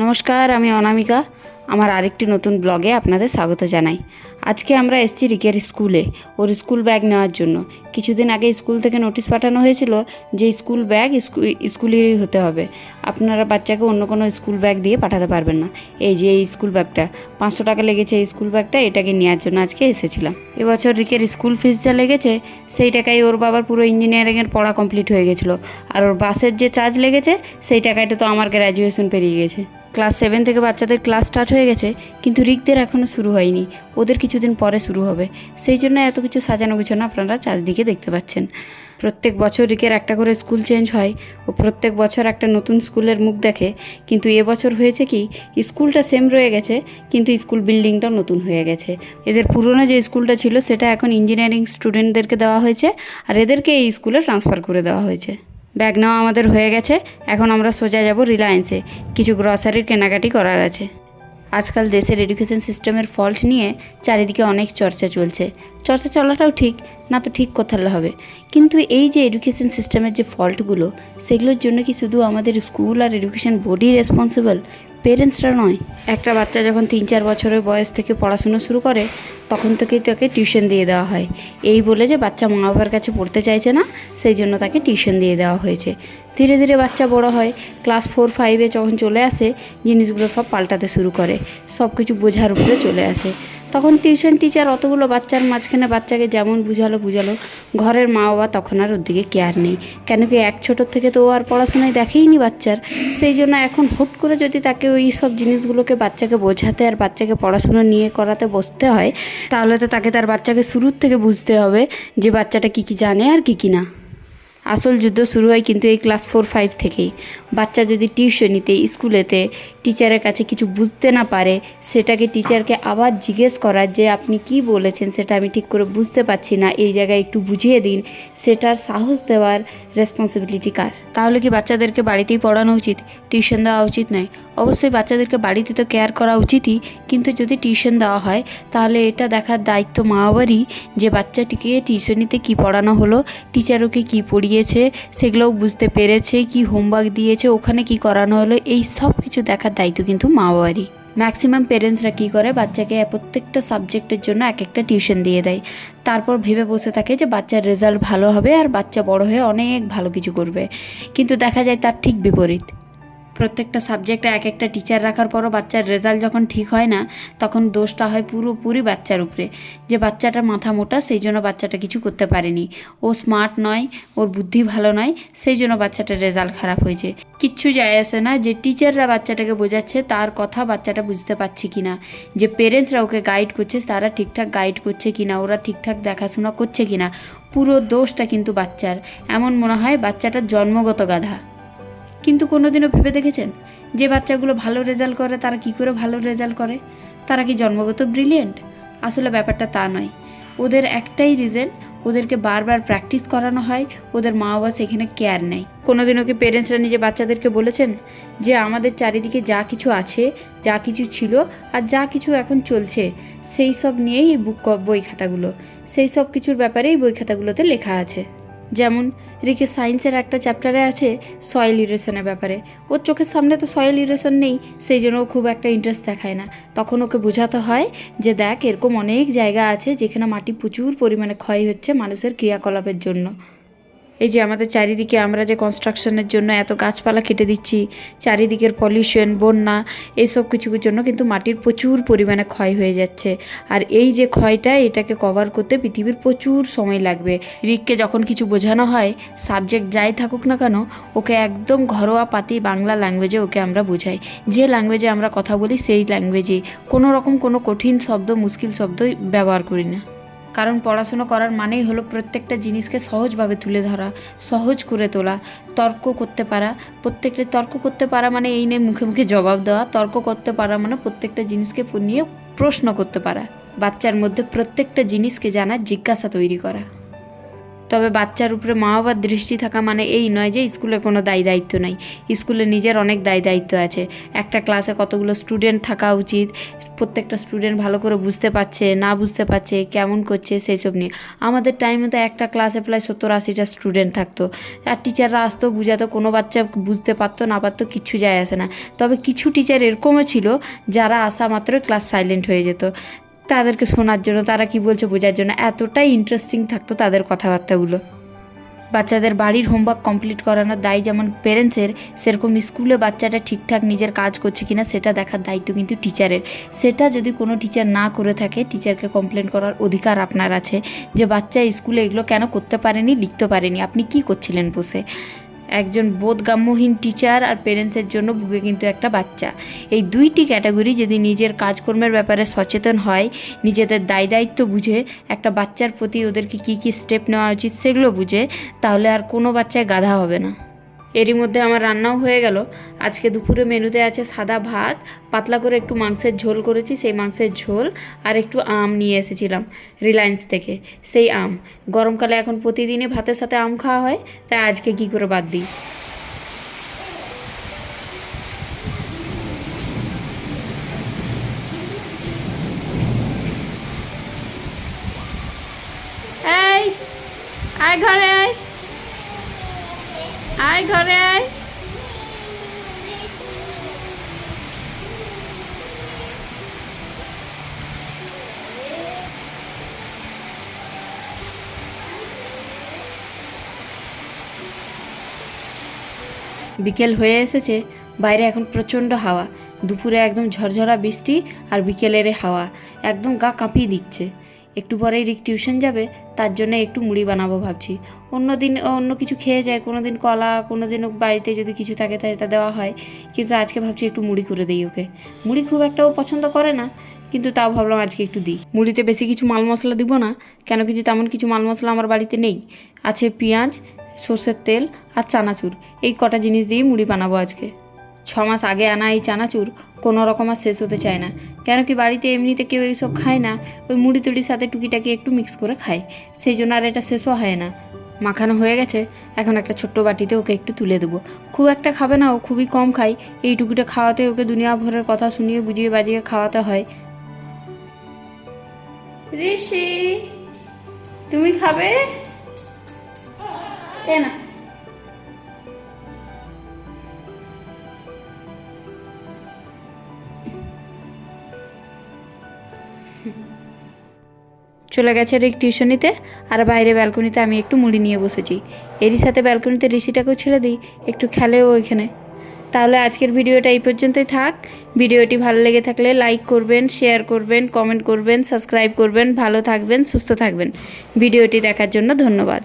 নমস্কার আমি অনামিকা। আমার আরেকটি নতুন ব্লগে আপনাদের স্বাগত জানাই। আজকে আমরা এসেছি রিকের স্কুলে, ওর স্কুল ব্যাগ নেওয়ার জন্য। কিছুদিন আগে স্কুল থেকে নোটিশ পাঠানো হয়েছিল যে স্কুল ব্যাগ স্কুলেরই হতে হবে। আপনারা বাচ্চাকে অন্য কোনো স্কুল ব্যাগ দিয়ে পাঠাতে পারবেন না। এই যে এই স্কুল ব্যাগটা, পাঁচশো টাকা লেগেছে এই স্কুল ব্যাগটা, এটাকে নেওয়ার জন্য আজকে এসেছিলাম। এবছর রিকের স্কুল ফিস যা লেগেছে, সেই টাকায় ওর বাবার পুরো ইঞ্জিনিয়ারিংয়ের পড়া কমপ্লিট হয়ে গেছিল। আর ওর বাসের যে চার্জ লেগেছে, সেই টাকাটা তো আমার গ্র্যাজুয়েশন পেরিয়ে গেছে। ক্লাস সেভেন থেকে বাচ্চাদের ক্লাস স্টার্ট হয়ে গেছে, কিন্তু রিকদের এখনও শুরু হয়নি। ওদের কিছুদিন পরে শুরু হবে। সেই জন্য এত কিছু সাজানো গুছানো আপনারা চারদিকে দেখতে পাচ্ছেন। প্রত্যেক বছর রিকের একটা করে স্কুল চেঞ্জ হয় ও প্রত্যেক বছর একটা নতুন স্কুলের মুখ দেখে। কিন্তু এবছর হয়েছে কি স্কুলটা সেম রয়ে গেছে, কিন্তু স্কুল বিল্ডিংটাও নতুন হয়ে গেছে। এদের পুরনো যে স্কুলটা ছিল, সেটা এখন ইঞ্জিনিয়ারিং স্টুডেন্টদেরকে দেওয়া হয়েছে আর এদেরকে এই স্কুলে ট্রান্সফার করে দেওয়া হয়েছে। ব্যাগ নেওয়া আমাদের হয়ে গেছে, এখন আমরা সোজা যাব রিলায়েন্সে। কিছু গ্রসারির কেনাকাটি করার আছে। আজকাল দেশের এডুকেশন সিস্টেমের ফল্ট নিয়ে চারিদিকে অনেক চর্চা চলছে। চর্চা চলাটাও ঠিক, না তো ঠিক কোথাও হবে? কিন্তু এই যে এডুকেশন সিস্টেমের যে ফল্টগুলো সেগুলোর জন্য কি শুধু আমাদের স্কুল আর এডুকেশন বোর্ডই রেসপন্সিবল পেরেন্টসরা নয়। একটা বাচ্চা যখন তিন চার বছরের বয়স থেকে পড়াশুনো শুরু করে, তখন থেকেই তাকে টিউশন দিয়ে দেওয়া হয়। এই বলে যে বাচ্চা মা বাবার কাছে পড়তে চাইছে না, সেই জন্য তাকে টিউশন দিয়ে দেওয়া হয়েছে। ধীরে ধীরে বাচ্চা বড় হয়। ক্লাস ফোর, ফাইভে যখন চলে আসে, জিনিসগুলো সব পাল্টাতে শুরু করে। সব কিছু বোঝার উপরে চলে আসে। তখন টিউশন টিচার অতগুলো বাচ্চার মাঝখানে বাচ্চাকে যেমন বুঝালো বুঝালো, ঘরের মা বাবা তখন আর ওর দিকে কেয়ার নেই। কেন কি এক ছোটোর থেকে তো ও আর পড়াশোনায় দেখেইনি বাচ্চার। সেই জন্য এখন হুট করে যদি তাকে ওই সব জিনিসগুলোকে বাচ্চাকে বোঝাতে আর বাচ্চাকে পড়াশোনা নিয়ে করাতে বসতে হয়, তাহলে তো তাকে তার বাচ্চাকে শুরুর থেকে বুঝতে হবে যে বাচ্চাটা কী কী জানে আর কী কী না। আসল যুদ্ধ শুরু হয় কিন্তু এই ক্লাস ফোর, ফাইভ থেকেই। বাচ্চা যদি টিউশনিতে স্কুলেতে টিচারের কাছে কিছু বুঝতে না পারে, সেটাকে টিচারকে আবার জিজ্ঞেস করার যে, আপনি কি বলেছেন? সেটা আমি ঠিক করে বুঝতে পারছি না। এই জায়গায় একটু বুঝিয়ে দিন, সেটার সাহস দেওয়ার রেসপন্সিবিলিটি কার? তাহলে কি বাচ্চাদেরকে বাড়িতেই পড়ানো উচিত? টিউশন দেওয়া উচিত নয়। অবশ্যই বাচ্চাদেরকে বাড়িতে তো কেয়ার করা উচিতই, কিন্তু যদি টিউশন দেওয়া হয়, তাহলে এটা দেখার দায়িত্ব মা বাবারই যে বাচ্চাটিকে টিউশনিতে কি পড়ানো হলো টিচার ওকে কী পড়িয়েছে, সেগুলোও বুঝতে পেরেছে, কি হোমওয়ার্ক দিয়েছে, ওখানে কি করানো হলো, এই সব কিছু দেখার দায়িত্ব কিন্তু মা বাবারই ম্যাক্সিমাম পেরেন্টসরা কী করে? বাচ্চাকে প্রত্যেকটা সাবজেক্টের জন্য এক একটা টিউশন দিয়ে দেয়। তারপর ভেবে বসে থাকে যে বাচ্চার রেজাল্ট ভালো হবে আর বাচ্চা বড় হয়ে অনেক ভালো কিছু করবে। কিন্তু দেখা যায় তার ঠিক বিপরীত। প্রত্যেকটা সাবজেক্টে এক একটা টিচার রাখার পরও বাচ্চার রেজাল্ট যখন ঠিক হয় না, তখন দোষটা হয় পুরোপুরি বাচ্চার উপরে। যে বাচ্চাটা মাথা মোটা, সেই জন্য বাচ্চাটা কিছু করতে পারেনি। ও স্মার্ট নয়, ওর বুদ্ধি ভালো নয়, সেই জন্য বাচ্চাটার রেজাল্ট খারাপ হয়েছে। কিচ্ছু যায় আসে না যে টিচাররা বাচ্চাটাকে বোঝাচ্ছে, তার কথা বাচ্চাটা বুঝতে পারছে কি না যে পেরেন্টসরা ওকে গাইড করছে, তারা ঠিকঠাক গাইড করছে কি না ওরা ঠিকঠাক দেখাশোনা করছে কি না পুরো দোষটা কিন্তু বাচ্চার। এমন মনে হয় বাচ্চাটার জন্মগত গাধা। কিন্তু কোনোদিনও ভেবে দেখেছেন? যে বাচ্চাগুলো ভালো রেজাল্ট করে, তারা কি করে ভালো রেজাল্ট করে? তারা কি জন্মগত ব্রিলিয়েন্ট? আসলে ব্যাপারটা তা নয়। ওদের একটাই রিজন, ওদেরকে বারবার প্র্যাকটিস করানো হয়, ওদের মা বাবা সেখানে কেয়ার নেয়। কোনোদিনও কি পেরেন্টসরা নিজে বাচ্চাদেরকে বলেছেন যে, আমাদের চারিদিকে যা কিছু আছে, যা কিছু ছিল আর যা কিছু এখন চলছে, সেই সব নিয়েই বুক বই খাতাগুলো। সেই সব কিছুর ব্যাপারেই বই খাতাগুলোতে লেখা আছে। যেমন রিকে সায়েন্সের একটা চ্যাপ্টারে আছে সয়েল ইরেশনের ব্যাপারে। ওর চোখের সামনে তো সয়েল ইরেশন নেই, সেই জন্য খুব একটা ইন্টারেস্ট দেখায় না। তখন ওকে বোঝাতে হয় যে দেখ এরকম অনেক জায়গা আছে যেখানে মাটি প্রচুর পরিমাণে ক্ষয় হচ্ছে মানুষের ক্রিয়াকলাপের জন্য। এই যে আমাদের চারিদিকে আমরা যে কনস্ট্রাকশনের জন্য এত গাছপালা কেটে দিচ্ছি, চারিদিকের পলিউশন বন্যা এইসব কিছুর জন্য কিন্তু মাটির প্রচুর পরিমাণে ক্ষয় হয়ে যাচ্ছে। আর এই যে ক্ষয়টা, এটাকে কভার করতে পৃথিবীর প্রচুর সময় লাগবে। রিককে যখন কিছু বোঝানো হয় সাবজেক্ট যাই থাকুক না কেন, ওকে একদম ঘরোয়া পাতি বাংলা ল্যাঙ্গুয়েজে ওকে আমরা বোঝাই। যে ল্যাঙ্গুয়েজে আমরা কথা বলি, সেই ল্যাঙ্গুয়েজেই কোনো রকম কোনো কঠিন শব্দ, মুশকিল শব্দ ব্যবহার করি না। কারণ পড়াশুনো করার মানেই হলো প্রত্যেকটা জিনিসকে সহজভাবে তুলে ধরা, সহজ করে তোলা, তর্ক করতে পারা। প্রত্যেকটা তর্ক করতে পারা মানে এই নিয়ে, মুখে মুখে জবাব দেওয়া। তর্ক করতে পারা মানে প্রত্যেকটা জিনিসকে নিয়ে প্রশ্ন করতে পারা। বাচ্চার মধ্যে প্রত্যেকটা জিনিসকে জানার জিজ্ঞাসা তৈরি করা। তবে বাচ্চার উপরে মা বাবার দৃষ্টি থাকা মানে এই নয় যে স্কুলে কোনো দায় দায়িত্ব নাই। স্কুলে নিজের অনেক দায় দায়িত্ব আছে। একটা ক্লাসে কতগুলো স্টুডেন্ট থাকা উচিত, প্রত্যেকটা স্টুডেন্ট ভালো করে বুঝতে পারছে, না বুঝতে পারছে, কেমন করছে সেই সব নিয়ে। আমাদের টাইমে তো একটা ক্লাসে প্রায় সত্তর আশিটা স্টুডেন্ট থাকতো। আর টিচাররা আসতো, বুঝাতো, কোনো বাচ্চা বুঝতে পারতো, না পারতো কিচ্ছু যায় আসে না। তবে কিছু টিচার এরকমও ছিল, যারা আসা মাত্রই ক্লাস সাইলেন্ট হয়ে যেত। তাদেরকে শোনার জন্য, তারা কি বলছে বোঝার জন্য। এতটাই ইন্টারেস্টিং থাকতো তাদের কথাবার্তাগুলো। বাচ্চাদের বাড়ির হোমওয়ার্ক কমপ্লিট করানোর দায় যেমন পেরেন্টসের সেরকম স্কুলে বাচ্চাটা ঠিকঠাক নিজের কাজ করছে কিনা সেটা দেখার দায়িত্ব কিন্তু টিচারের সেটা যদি কোনো টিচার না করে থাকে টিচারকে কমপ্লেন করার অধিকার আপনার আছে যে বাচ্চা স্কুলে এগুলো কেন করতে পারেনি, লিখতে পারেনি, আপনি কি করছিলেন বসে? একজন বোধগাম্যহীন টিচার আর পেরেন্টসের জন্য বুকে কিন্তু একটা বাচ্চা। এই দুইটি ক্যাটাগরি যদি নিজের কাজকর্মের ব্যাপারে সচেতন হয়, নিজেদের দায় দায়িত্ব বুঝে, একটা বাচ্চার প্রতি ওদেরকে কি কি স্টেপ নেওয়া উচিত সেগুলো বুঝে, তাহলে আর কোনো বাচ্চায় গাধা হবে না। এরই মধ্যে আমার রান্নাও হয়ে গেল। আজকে দুপুরে মেনুতে আছে সাদা ভাত, পাতলা করে একটু মাংসের ঝোল করেছি, সেই মাংসের ঝোল আর একটু আম নিয়ে এসেছিলাম রিলায়েন্স থেকে, সেই আম। গরমকালে এখন প্রতিদিনই ভাতের সাথে আম খাওয়া হয়, তাই আজকে কী করে বাদ দিই? ঘরে আয়। আয় ঘরে আয়। বিকেল হয়ে এসেছে, বাইরে এখন প্রচণ্ড হাওয়া। দুপুরে একদম ঝরঝরা বৃষ্টি আর বিকেলের হাওয়া। একদম গা কাঁপিয়ে দিচ্ছে। একটু পরেই রিক টিউশন যাবে, তার জন্য একটু মুড়ি বানাবো ভাবছি। অন্য দিন, অন্য কিছু খেয়ে যায় কোনো দিন কলা কোনো দিন বাড়িতে যদি কিছু থাকে তাই তা দেওয়া হয়, কিন্তু আজকে ভাবছি একটু মুড়ি করে দিই ওকে। মুড়ি খুব একটা ও পছন্দ করে না, কিন্তু তাও ভাবলাম আজকে একটু দিই। মুড়িতে বেশি কিছু মাল মশলা দিব না, কেন কিছু তেমন কিছু মাল মশলা আমার বাড়িতে নেই। আছে পেঁয়াজ, সর্ষের তেল আর চানাচুর, এই কটা জিনিস দিয়ে মুড়ি বানাবো আজকে। ছ মাস আগে আনা এই চানাচুর কোনো রকম আর শেষ হতে চায় না। কেন কি বাড়িতে এমনিতে কেউ এইসব খায় না, ওই মুড়ি তুড়ির সাথে টুকিটাকি একটু মিক্স করে খায়। সেই জন্য আর এটা শেষও হয় না। মাখানো হয়ে গেছে, এখন একটা ছোট্ট বাটিতে ওকে একটু তুলে দেবো। খুব একটা খাবে না, ও খুবই কম খায়। এই টুকিটা খাওয়াতে ওকে দুনিয়া ভরের কথা শুনিয়ে বুঝিয়ে বাজিয়ে খাওয়াতে হয়। ঋষি, তুমি খাবে? না। চলে গেছে রিক টিউশনিতে আর বাইরে ব্যালকনিতে আমি একটু মুড়ি নিয়ে বসেছি। এরই সাথে ব্যালকনিতে ঋষিটাকেও ছেড়ে দিই, একটু খেলেও ওইখানে। তাহলে আজকের ভিডিওটা এই পর্যন্তই থাক। ভিডিওটি ভালো লেগে থাকলে লাইক করবেন, শেয়ার করবেন, কমেন্ট করবেন, সাবস্ক্রাইব করবেন, ভালো থাকবেন, সুস্থ থাকবেন। ভিডিওটি দেখার জন্য ধন্যবাদ।